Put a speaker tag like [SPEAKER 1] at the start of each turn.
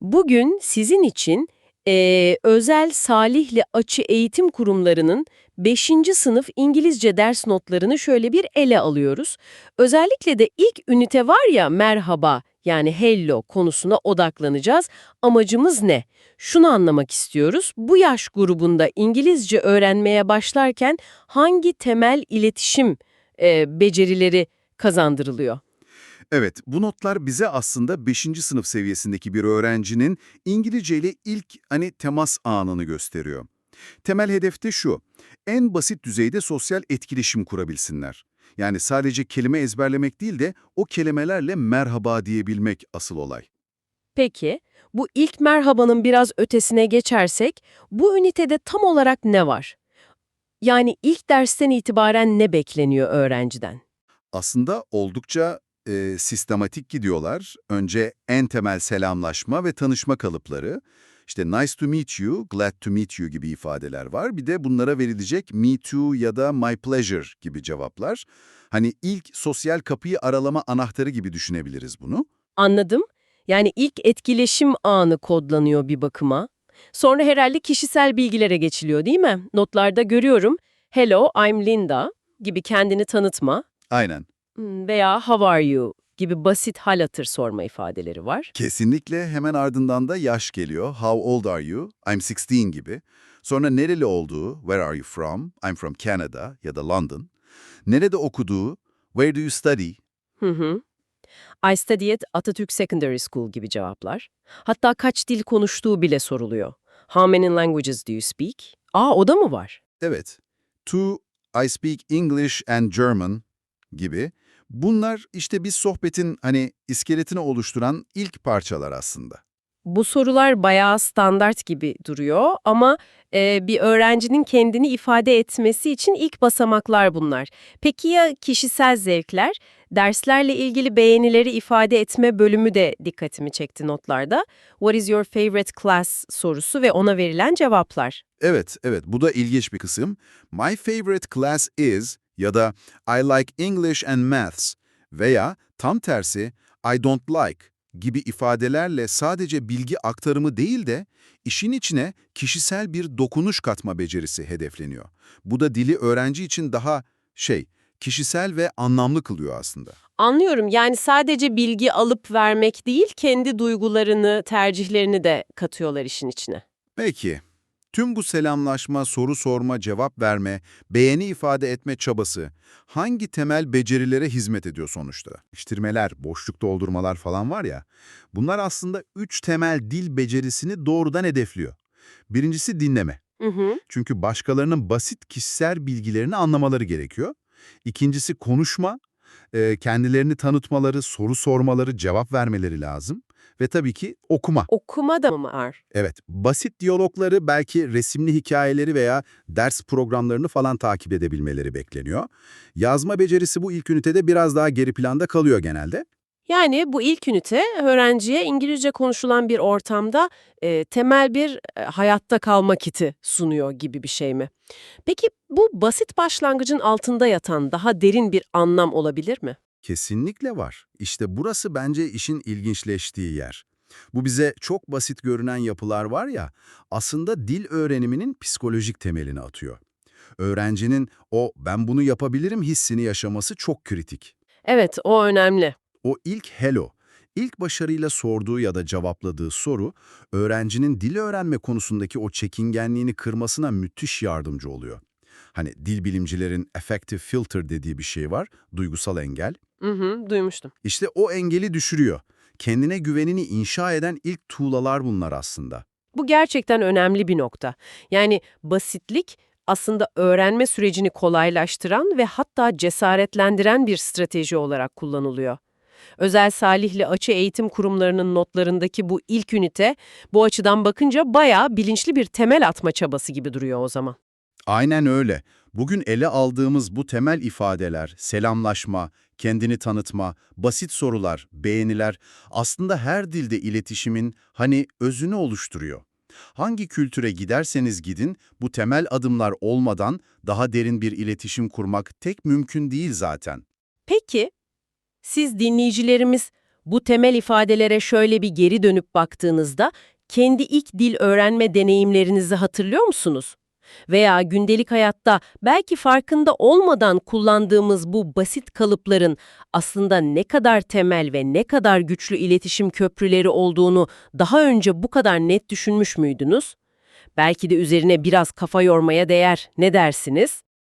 [SPEAKER 1] Bugün sizin için eee, özel Salihli Açı Eğitim Kurumlarının 5. sınıf İngilizce ders notlarını şöyle bir ele alıyoruz. Özellikle de ilk ünite var ya merhaba yani hello konusuna odaklanacağız. Amacımız ne? Şunu anlamak istiyoruz. Bu yaş grubunda İngilizce öğrenmeye başlarken hangi temel iletişim eee, becerileri kazandırılıyor?
[SPEAKER 2] Evet, bu notlar bize aslında 5. sınıf seviyesindeki bir öğrencinin İngilizce ile ilk hani temas anını gösteriyor. Temel hedef de şu, en basit düzeyde sosyal etkileşim kurabilsinler. Yani sadece kelime ezberlemek değil de o kelimelerle merhaba diyebilmek asıl olay.
[SPEAKER 1] Peki, bu ilk merhabanın biraz ötesine geçersek, bu ünitede tam olarak ne var? Yani ilk dersten itibaren ne bekleniyor öğrenciden?
[SPEAKER 2] Aslında oldukça e, sistematik gidiyorlar. Önce en temel selamlaşma ve tanışma kalıpları. İşte nice to meet you, glad to meet you gibi ifadeler var. Bir de bunlara verilecek me too ya da my pleasure gibi cevaplar. Hani ilk sosyal kapıyı aralama anahtarı gibi düşünebiliriz bunu.
[SPEAKER 1] Anladım. Yani ilk etkileşim anı kodlanıyor bir bakıma. Sonra herhalde kişisel bilgilere geçiliyor değil mi? Notlarda görüyorum. Hello, I'm Linda gibi kendini tanıtma
[SPEAKER 2] Aynen.
[SPEAKER 1] Hmm, veya how are you gibi basit hal hatır sorma ifadeleri var.
[SPEAKER 2] Kesinlikle hemen ardından da yaş geliyor. How old are you? I'm 16 gibi. Sonra nereli olduğu, where are you from? I'm from Canada ya da London. Nerede okuduğu, where do you study?
[SPEAKER 1] Hı hı. I study at Atatürk Secondary School gibi cevaplar. Hatta kaç dil konuştuğu bile soruluyor. How many languages do you speak? Aa o da mı var?
[SPEAKER 2] Evet. To, I speak English and German gibi. Bunlar işte bir sohbetin hani iskeletini oluşturan ilk parçalar aslında.
[SPEAKER 1] Bu sorular bayağı standart gibi duruyor ama e, bir öğrencinin kendini ifade etmesi için ilk basamaklar bunlar. Peki ya kişisel zevkler? Derslerle ilgili beğenileri ifade etme bölümü de dikkatimi çekti notlarda. What is your favorite class sorusu ve ona verilen cevaplar.
[SPEAKER 2] Evet, evet bu da ilginç bir kısım. My favorite class is ya da I like English and Maths veya tam tersi I don't like gibi ifadelerle sadece bilgi aktarımı değil de işin içine kişisel bir dokunuş katma becerisi hedefleniyor. Bu da dili öğrenci için daha şey, kişisel ve anlamlı kılıyor aslında.
[SPEAKER 1] Anlıyorum yani sadece bilgi alıp vermek değil kendi duygularını, tercihlerini de katıyorlar işin içine.
[SPEAKER 2] Peki, tüm bu selamlaşma, soru sorma, cevap verme, beğeni ifade etme çabası hangi temel becerilere hizmet ediyor sonuçta? İştirmeler, boşluk doldurmalar falan var ya, bunlar aslında üç temel dil becerisini doğrudan hedefliyor. Birincisi dinleme.
[SPEAKER 1] Hı hı.
[SPEAKER 2] Çünkü başkalarının basit kişisel bilgilerini anlamaları gerekiyor. İkincisi konuşma, kendilerini tanıtmaları, soru sormaları, cevap vermeleri lazım. Ve tabii ki okuma.
[SPEAKER 1] Okuma da mı var?
[SPEAKER 2] Evet, basit diyalogları, belki resimli hikayeleri veya ders programlarını falan takip edebilmeleri bekleniyor. Yazma becerisi bu ilk ünitede biraz daha geri planda kalıyor genelde.
[SPEAKER 1] Yani bu ilk ünite öğrenciye İngilizce konuşulan bir ortamda e, temel bir e, hayatta kalma kiti sunuyor gibi bir şey mi? Peki bu basit başlangıcın altında yatan daha derin bir anlam olabilir mi?
[SPEAKER 2] Kesinlikle var. İşte burası bence işin ilginçleştiği yer. Bu bize çok basit görünen yapılar var ya, aslında dil öğreniminin psikolojik temelini atıyor. Öğrencinin o ben bunu yapabilirim hissini yaşaması çok kritik.
[SPEAKER 1] Evet, o önemli.
[SPEAKER 2] O ilk hello, ilk başarıyla sorduğu ya da cevapladığı soru, öğrencinin dil öğrenme konusundaki o çekingenliğini kırmasına müthiş yardımcı oluyor. Hani dil bilimcilerin affective filter dediği bir şey var, duygusal engel.
[SPEAKER 1] Hı hı, duymuştum.
[SPEAKER 2] İşte o engeli düşürüyor. Kendine güvenini inşa eden ilk tuğlalar bunlar aslında.
[SPEAKER 1] Bu gerçekten önemli bir nokta. Yani basitlik aslında öğrenme sürecini kolaylaştıran ve hatta cesaretlendiren bir strateji olarak kullanılıyor. Özel Salihli Açı Eğitim Kurumlarının notlarındaki bu ilk ünite bu açıdan bakınca bayağı bilinçli bir temel atma çabası gibi duruyor o zaman.
[SPEAKER 2] Aynen öyle. Bugün ele aldığımız bu temel ifadeler, selamlaşma, kendini tanıtma, basit sorular, beğeniler aslında her dilde iletişimin hani özünü oluşturuyor. Hangi kültüre giderseniz gidin bu temel adımlar olmadan daha derin bir iletişim kurmak tek mümkün değil zaten.
[SPEAKER 1] Peki, siz dinleyicilerimiz Bu temel ifadelere şöyle bir geri dönüp baktığınızda kendi ilk dil öğrenme deneyimlerinizi hatırlıyor musunuz? Veya gündelik hayatta belki farkında olmadan kullandığımız bu basit kalıpların aslında ne kadar temel ve ne kadar güçlü iletişim köprüleri olduğunu daha önce bu kadar net düşünmüş müydünüz? Belki de üzerine biraz kafa yormaya değer. Ne dersiniz?